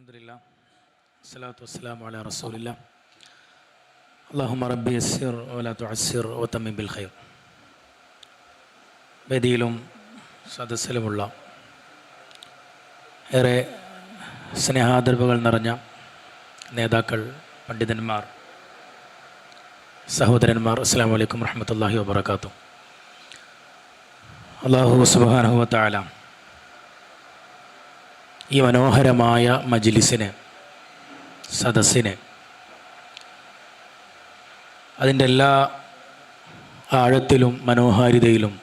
അലഹമില്ല സ്വലാത്തു വസ്സലാം അല റസൂലില്ല. അള്ളാഹുമ റബ്ബി അസിർ വലാത്തു അസിർ ബിൽ ഖൈർ. വേദിയിലും സദസ്സിലുമുള്ള ഏറെ സ്നേഹാദരവുകൾ നിറഞ്ഞ നേതാക്കൾ പണ്ഡിതന്മാർ സഹോദരന്മാർ അസ്സാം വലൈക്കും വറഹമത്തല്ലാഹി വാബർക്കാത്തു അള്ളാഹു സുബാനഹുവത്താലാം ഈ മനോഹരമായ മജിലിസിന് സദസ്സിന് അതിന്റെ എല്ലാ ആഴത്തിലും മനോഹാരിതയിലും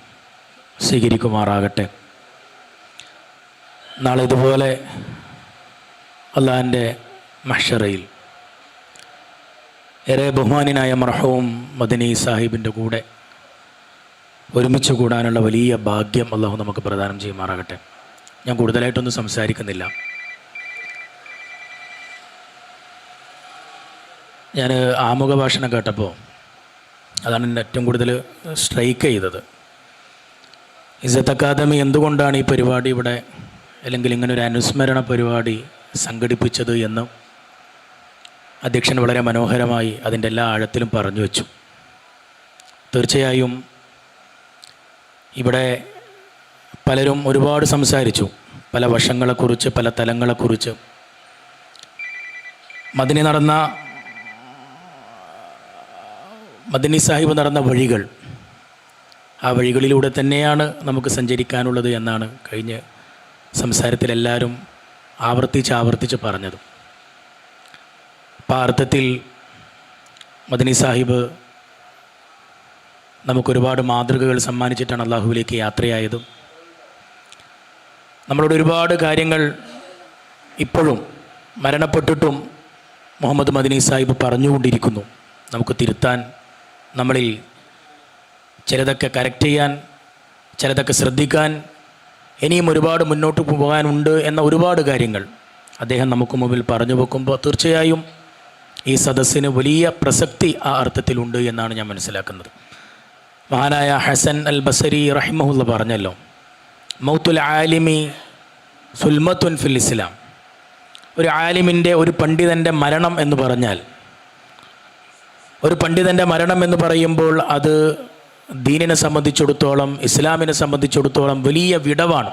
സ്വീകരിക്കുമാറാകട്ടെ. നാളെ ഇതുപോലെ അള്ളാഹന്റെ മഷറയിൽ ഏറെ ബഹുമാനായ മർഹവും മദനി സാഹിബിന്റെ കൂടെ ഒരുമിച്ച് കൂടാനുള്ള വലിയ ഭാഗ്യം അള്ളാഹു നമുക്ക് പ്രദാനം ചെയ്യുമാറാകട്ടെ. ഞാൻ കൂടുതലായിട്ടൊന്നും സംസാരിക്കുന്നില്ല. ഞാൻ ആമുഖ ഭാഷണം കേട്ടപ്പോൾ അതാണ് എന്നെ ഏറ്റവും കൂടുതൽ സ്ട്രൈക്ക് ചെയ്തത്. ഇസത്ത് അക്കാദമി എന്തുകൊണ്ടാണ് ഈ പരിപാടി ഇവിടെ അല്ലെങ്കിൽ ഇങ്ങനെ ഒരു അനുസ്മരണ പരിപാടി സംഘടിപ്പിച്ചത് എന്ന് അധ്യക്ഷൻ വളരെ മനോഹരമായി അതിന്റെ എല്ലാ ആഴത്തിലും പറഞ്ഞു വെച്ചു. തീർച്ചയായും ഇവിടെ പലരും ഒരുപാട് സംസാരിച്ചു. പല വശങ്ങളെക്കുറിച്ച് പല തലങ്ങളെക്കുറിച്ച്. മദിനി നടന്ന മദിനി സാഹിബ് നടന്ന വഴികൾ ആ വഴികളിലൂടെ തന്നെയാണ് നമുക്ക് സഞ്ചരിക്കാനുള്ളത് എന്നാണ് കഴിഞ്ഞ സംസാരത്തിൽ എല്ലാവരും ആവർത്തിച്ച് ആവർത്തിച്ച് പറഞ്ഞത്. അപ്പം ആ അർത്ഥത്തിൽ മദനി സാഹിബ് നമുക്കൊരുപാട് മാതൃകകൾ സമ്മാനിച്ചിട്ടാണ് അള്ളാഹുവിലേക്ക് യാത്രയായതും. നമ്മളോട് ഒരുപാട് കാര്യങ്ങൾ ഇപ്പോഴും മരണപ്പെട്ടിട്ടും മുഹമ്മദ് മദനി സാഹിബ് പറഞ്ഞുകൊണ്ടിരിക്കുന്നു. നമുക്ക് തിരുത്താൻ നമ്മളിൽ ചിലതൊക്കെ കറക്റ്റ് ചെയ്യാൻ ചിലതൊക്കെ ശ്രദ്ധിക്കാൻ ഇനിയും ഒരുപാട് മുന്നോട്ട് പോകാനുണ്ട് എന്ന ഒരുപാട് കാര്യങ്ങൾ അദ്ദേഹം നമുക്ക് മുമ്പിൽ പറഞ്ഞു വെക്കുമ്പോൾ തീർച്ചയായും ഈ സദസ്സിന് വലിയ പ്രസക്തി ആ അർത്ഥത്തിലുണ്ട് എന്നാണ് ഞാൻ മനസ്സിലാക്കുന്നത്. മഹാനായ ഹസൻ അൽ ബസരി റഹിമഹുല്ല പറഞ്ഞല്ലോ മൗത്തുൽ ആലിമി സുൽമത്തുൻ ഫിൽ ഇസ്ലാം. ഒരു ആലിമിന്റെ ഒരു പണ്ഡിതന്റെ മരണം എന്ന് പറഞ്ഞാൽ ഒരു പണ്ഡിതന്റെ മരണം എന്ന് പറയുമ്പോൾ അത് ദീനിനെ സംബന്ധിച്ചിടത്തോളം ഇസ്ലാമിനെ സംബന്ധിച്ചിടത്തോളം വലിയ വിടവാണ്.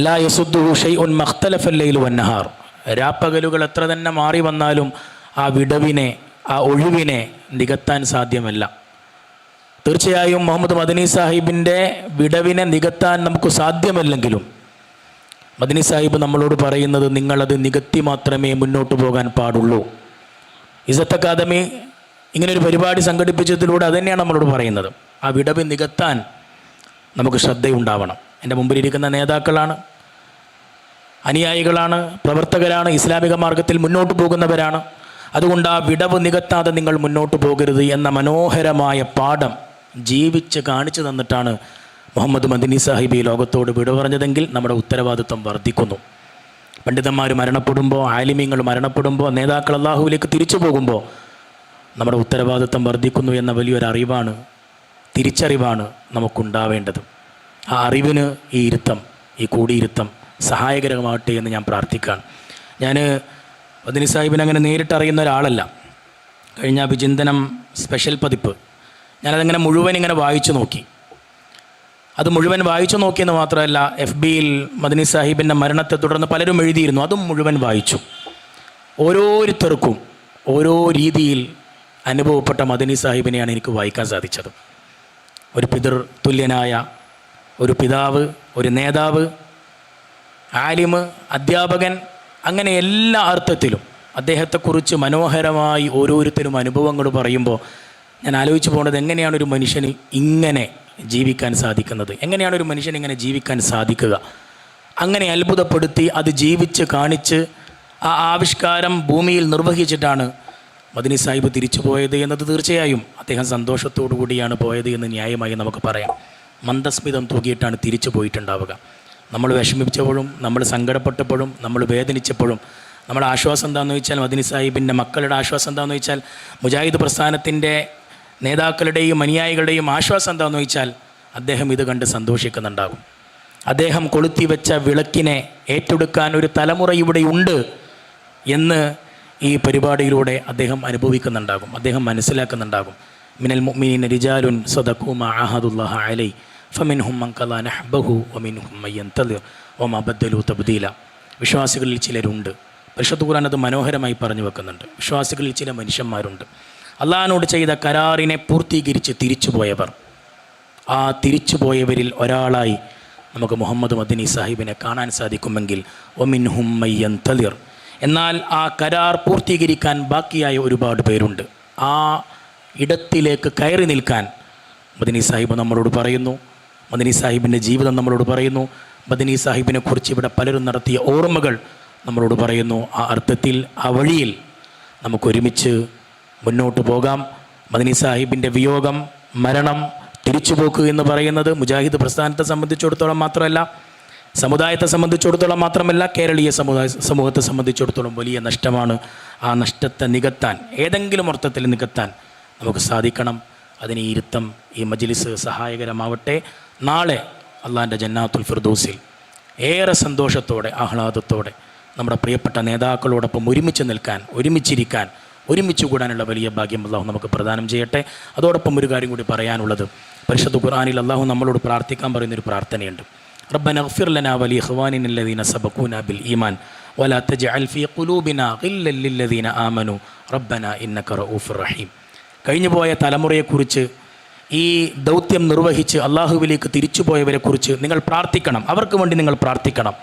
ലാ യസുദ്ദു ഷെയ് ഉൻ മഖ്തലഫല്ലയിൽ വന്നഹാർ രാപ്പകലുകൾ എത്ര തന്നെ മാറി വന്നാലും ആ വിടവിനെ ആ ഒഴിവിനെ നികത്താൻ സാധ്യമല്ല. തീർച്ചയായും മുഹമ്മദ് മദനി സാഹിബിന്റെ വിടവിനെ നികത്താൻ നമുക്ക് സാധ്യമല്ലെങ്കിലും മദനി സാഹിബ് നമ്മളോട് പറയുന്നത് നിങ്ങളത് നികത്തി മാത്രമേ മുന്നോട്ട് പോകാൻ പാടുള്ളൂ. ഇസത്ത് അക്കാദമി ഇങ്ങനൊരു പരിപാടി സംഘടിപ്പിച്ചതിലൂടെ അതുതന്നെയാണ് നമ്മളോട് പറയുന്നത്. ആ വിടവ് നികത്താൻ നമുക്ക് ശ്രദ്ധയുണ്ടാവണം. എന്റെ മുമ്പിലിരിക്കുന്ന നേതാക്കളാണ് അനുയായികളാണ് പ്രവർത്തകരാണ് ഇസ്ലാമിക മാർഗത്തിൽ മുന്നോട്ട് പോകുന്നവരാണ്. അതുകൊണ്ട് ആ വിടവ് നികത്താതെ നിങ്ങൾ മുന്നോട്ട് പോകരുത് എന്ന മനോഹരമായ പാഠം ജീവിച്ച് കാണിച്ചു തന്നിട്ടാണ് മുഹമ്മദ് മദിനി സാഹിബ് ഈ ലോകത്തോട് വിട പറഞ്ഞതെങ്കിൽ നമ്മുടെ ഉത്തരവാദിത്വം വർദ്ധിക്കുന്നു. പണ്ഡിതന്മാർ മരണപ്പെടുമ്പോൾ ആലിമ്യങ്ങൾ മരണപ്പെടുമ്പോൾ നേതാക്കൾ അള്ളാഹുവിലേക്ക് തിരിച്ചു പോകുമ്പോൾ നമ്മുടെ ഉത്തരവാദിത്വം വർദ്ധിക്കുന്നു എന്ന വലിയൊരു അറിവാണ് തിരിച്ചറിവാണ് നമുക്കുണ്ടാവേണ്ടത്. ആ അറിവിന് ഈ ഇരുത്തം ഈ കൂടിയിരുത്തം സഹായകരമാകട്ടെ എന്ന് ഞാൻ പ്രാർത്ഥിക്കുകയാണ്. ഞാൻ മദിനി സാഹിബിനെ അങ്ങനെ നേരിട്ട് അറിയുന്ന ഒരാളല്ല. കഴിഞ്ഞ അഭിചിന്തനം സ്പെഷ്യൽ പതിപ്പ് ഞാനതങ്ങനെ മുഴുവൻ ഇങ്ങനെ വായിച്ചു നോക്കി. അത് മുഴുവൻ വായിച്ചു നോക്കിയെന്ന് മാത്രമല്ല എഫ് ബിയിൽ മദനി സാഹിബിന്റെ മരണത്തെ തുടർന്ന് പലരും എഴുതിയിരുന്നു. അതും മുഴുവൻ വായിച്ചു. ഓരോരുത്തർക്കും ഓരോ രീതിയിൽ അനുഭവപ്പെട്ട മദനി സാഹിബിനെയാണ് എനിക്ക് വായിക്കാൻ സാധിച്ചത്. ഒരു പിതൃ തുല്യനായ ഒരു പിതാവ് ഒരു നേതാവ് ആലിമ് അധ്യാപകൻ അങ്ങനെ എല്ലാ അർത്ഥത്തിലും അദ്ദേഹത്തെക്കുറിച്ച് മനോഹരമായി ഓരോരുത്തരും അനുഭവങ്ങൾ പറയുമ്പോൾ ഞാൻ ആലോചിച്ച് പോകുന്നത് എങ്ങനെയാണ് ഒരു മനുഷ്യന് ഇങ്ങനെ ജീവിക്കാൻ സാധിക്കുന്നത്? എങ്ങനെയാണ് ഒരു മനുഷ്യൻ ഇങ്ങനെ ജീവിക്കാൻ സാധിക്കുക? അങ്ങനെ അത്ഭുതപ്പെടുത്തി അത് ജീവിച്ച് കാണിച്ച് ആ ആവിഷ്കാരം ഭൂമിയിൽ നിർവഹിച്ചിട്ടാണ് മദിനി സാഹിബ് തിരിച്ചു പോയത് എന്നത് തീർച്ചയായും അദ്ദേഹം സന്തോഷത്തോടു കൂടിയാണ് പോയത് എന്ന് ന്യായമായി നമുക്ക് പറയാം. മന്ദസ്മിതം തൂക്കിയിട്ടാണ് തിരിച്ചു പോയിട്ടുണ്ടാവുക. നമ്മൾ വിഷമിച്ചപ്പോഴും നമ്മൾ സങ്കടപ്പെട്ടപ്പോഴും നമ്മൾ വേദനിച്ചപ്പോഴും നമ്മുടെ ആശ്വാസം എന്താണെന്ന് വെച്ചാൽ മദിനി സാഹിബിന്റെ മക്കളുടെ ആശ്വാസം എന്താണെന്ന് വെച്ചാൽ മുജാഹിദ് പ്രസ്ഥാനത്തിന്റെ നേതാക്കളുടെയും അനുയായികളുടെയും ആശ്വാസം എന്താണെന്ന് വെച്ചാൽ അദ്ദേഹം ഇത് കണ്ട് സന്തോഷിക്കുന്നുണ്ടാകും. അദ്ദേഹം കൊളുത്തി വെച്ച വിളക്കിനെ ഏറ്റെടുക്കാൻ ഒരു തലമുറ ഇവിടെ ഉണ്ട് എന്ന് ഈ പരിപാടിയിലൂടെ അദ്ദേഹം അനുഭവിക്കുന്നുണ്ടാകും. അദ്ദേഹം മനസ്സിലാക്കുന്നുണ്ടാകും. മിനൽ മുഅ്മിനീന റിജാലുൻ സദഖു മാ അഹദുല്ലാഹ അലൈ ഫമിൻഹും മൻ ഖലാ നഹ്ബഹു വമിൻഹും മൻ യന്തളിർ വമാ ബദ്ദലു തബ്ദീല. വിശ്വാസികളിൽ ചിലരുണ്ട്. പരിശുദ്ധ ഖുർആൻ അത് മനോഹരമായി പറഞ്ഞു വെക്കുന്നുണ്ട്. വിശ്വാസികളിൽ ചില മനുഷ്യന്മാരുണ്ട്. അള്ളാഹിനോട് ചെയ്ത കരാറിനെ പൂർത്തീകരിച്ച് തിരിച്ചുപോയവർ. ആ തിരിച്ചു പോയവരിൽ ഒരാളായി നമുക്ക് മുഹമ്മദ് മദനി സാഹിബിനെ കാണാൻ സാധിക്കുമെങ്കിൽ ഒമിൻ ഹുമ്മയ്യൻ തലിർ എന്നാൽ ആ കരാർ പൂർത്തീകരിക്കാൻ ബാക്കിയായ ഒരുപാട് പേരുണ്ട്. ആ ഇടത്തിലേക്ക് കയറി നിൽക്കാൻ മദനി സാഹിബ് നമ്മളോട് പറയുന്നു. മദനി സാഹിബിന്റെ ജീവിതം നമ്മളോട് പറയുന്നു. മദനി സാഹിബിനെ കുറിച്ച് ഇവിടെ പലരും നടത്തിയ ഓർമ്മകൾ നമ്മളോട് പറയുന്നു. ആ അർത്ഥത്തിൽ ആ വഴിയിൽ നമുക്കൊരുമിച്ച് മുന്നോട്ട് പോകാം. മദനി സാഹിബിന്റെ വിയോഗം മരണം തിരിച്ചുപോക്ക് എന്ന് പറയുന്നത് മുജാഹിദ് പ്രസ്ഥാനത്തെ സംബന്ധിച്ചിടത്തോളം മാത്രമല്ല സമുദായത്തെ സംബന്ധിച്ചിടത്തോളം മാത്രമല്ല കേരളീയ സമുദായ സമൂഹത്തെ സംബന്ധിച്ചിടത്തോളം വലിയ നഷ്ടമാണ് ആ നഷ്ടത്തെ നികത്താൻ ഏതെങ്കിലും അർത്ഥത്തിൽ നികത്താൻ നമുക്ക് സാധിക്കണം. അതിന് ഇരുത്തം ഈ മജ്ലിസ് സഹായകരമാവട്ടെ. നാളെ അള്ളാന്റെ ജന്നാത്തുൽ ഫിർദൂസിൽ ഏറെ സന്തോഷത്തോടെ ആഹ്ലാദത്തോടെ നമ്മുടെ പ്രിയപ്പെട്ട നേതാക്കളോടൊപ്പം ഒരുമിച്ച് നിൽക്കാൻ ഒരുമിച്ചിരിക്കാൻ ഒരുമിച്ച് കൂടാനുള്ള വലിയ ഭാഗ്യം അള്ളാഹു നമുക്ക് പ്രദാനം ചെയ്യട്ടെ അതോടൊപ്പം ഒരു കാര്യം കൂടി പറയാനുള്ളത് പരിശുദ്ധ ഖുർആനിൽ അള്ളാഹു നമ്മളോട് പ്രാർത്ഥിക്കാൻ പറയുന്നൊരു പ്രാർത്ഥനയുണ്ട് ربنا اغفر لنا ولإخواننا الذين سبقونا بالإيمان ولا تجعل في قلوبنا غلا للذين آمنوا ربنا إنك رؤوف رحيم കഴിഞ്ഞുപോയ തലമുറയെക്കുറിച്ച് ഈ ദൗത്യം നിർവഹിച്ച് അള്ളാഹുവിലേക്ക് തിരിച്ചുപോയവരെക്കുറിച്ച് നിങ്ങൾ പ്രാർത്ഥിക്കണം അവർക്ക് വേണ്ടി നിങ്ങൾ പ്രാർത്ഥിക്കണം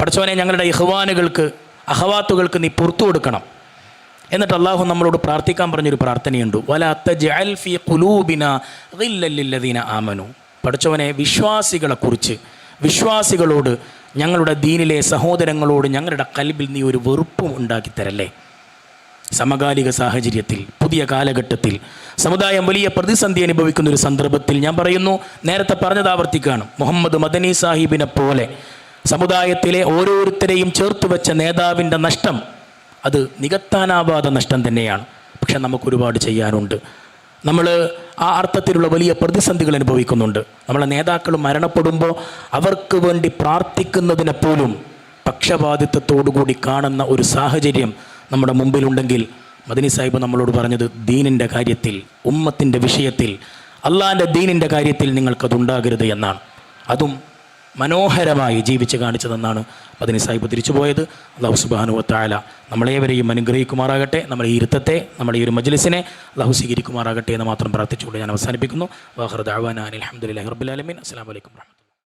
പഠിച്ചവനെ ഞങ്ങളുടെ ഇഹ്വാനുകൾക്ക് അഹവാത്തുകൾക്ക് നീ പുറത്തു കൊടുക്കണം എന്നിട്ട് അള്ളാഹു നമ്മളോട് പ്രാർത്ഥിക്കാൻ പറഞ്ഞൊരു പ്രാർത്ഥനയുണ്ട്. വലാത്ത ജഅൽ ഫി ഖുലൂബിന ഗില്ലല്ലില്ലദീന ആമനു. പഠിച്ചവനെ വിശ്വാസികളെക്കുറിച്ച് വിശ്വാസികളോട് ഞങ്ങളുടെ ദീനിലെ സഹോദരങ്ങളോട് ഞങ്ങളുടെ കൽബിൽ നീ ഒരു വെറുപ്പും ഉണ്ടാക്കി തരല്ലേ സമകാലിക സാഹചര്യത്തിൽ പുതിയ കാലഘട്ടത്തിൽ സമുദായം വലിയ പ്രതിസന്ധി അനുഭവിക്കുന്ന ഒരു സന്ദർഭത്തിൽ ഞാൻ പറയുന്നു നേരത്തെ പറഞ്ഞത് ആവർത്തിക്കുകയാണ്. മുഹമ്മദ് മദനി സാഹിബിനെ പോലെ സമുദായത്തിലെ ഓരോരുത്തരെയും ചേർത്ത് വെച്ച നേതാവിന്റെ നഷ്ടം അത് നികത്താനാവാത നഷ്ടം തന്നെയാണ്. പക്ഷെ നമുക്ക് ഒരുപാട് ചെയ്യാനുണ്ട്. നമ്മൾ ആ അർത്ഥത്തിലുള്ള വലിയ പ്രതിസന്ധികൾ അനുഭവിക്കുന്നുണ്ട്. നമ്മളെ നേതാക്കൾ മരണപ്പെടുമ്പോൾ അവർക്ക് വേണ്ടി പ്രാർത്ഥിക്കുന്നതിനെ പോലും പക്ഷപാതിത്വത്തോടുകൂടി കാണുന്ന ഒരു സാഹചര്യം നമ്മുടെ മുമ്പിലുണ്ടെങ്കിൽ മദനി സാഹിബ് നമ്മളോട് പറഞ്ഞത് ദീനിന്റെ കാര്യത്തിൽ ഉമ്മത്തിന്റെ വിഷയത്തിൽ അള്ളാന്റെ ദീനിന്റെ കാര്യത്തിൽ നിങ്ങൾക്കതുണ്ടാകരുത് എന്നാണ്. അതും മനോഹരമായി ജീവിച്ച് കാണിച്ചതെന്നാണ് പതിനി സാഹിബ് തിരിച്ചുപോയത്. അള്ളാഹു സുബാനു താല നമ്മളേവരെയും അനുഗ്രഹിക്കുമാറാകട്ടെ. നമ്മുടെ ഈ ഇരുത്തത്തെ നമ്മുടെ ഈ ഒരു മജ്ലിസിനെ അള്ളാഹു സ്വീകരിക്കുമാറാകട്ടെ എന്ന് മാത്രം പ്രാർത്ഥിച്ചുകൊണ്ട് ഞാൻ അവസാനിപ്പിക്കുന്നു. വാഹർ ദാവാൻ അലഹമുല്ലാ റബ്ബുലാലമീൻ അസ്സാം വലൈക്കും വാഹമത്ത്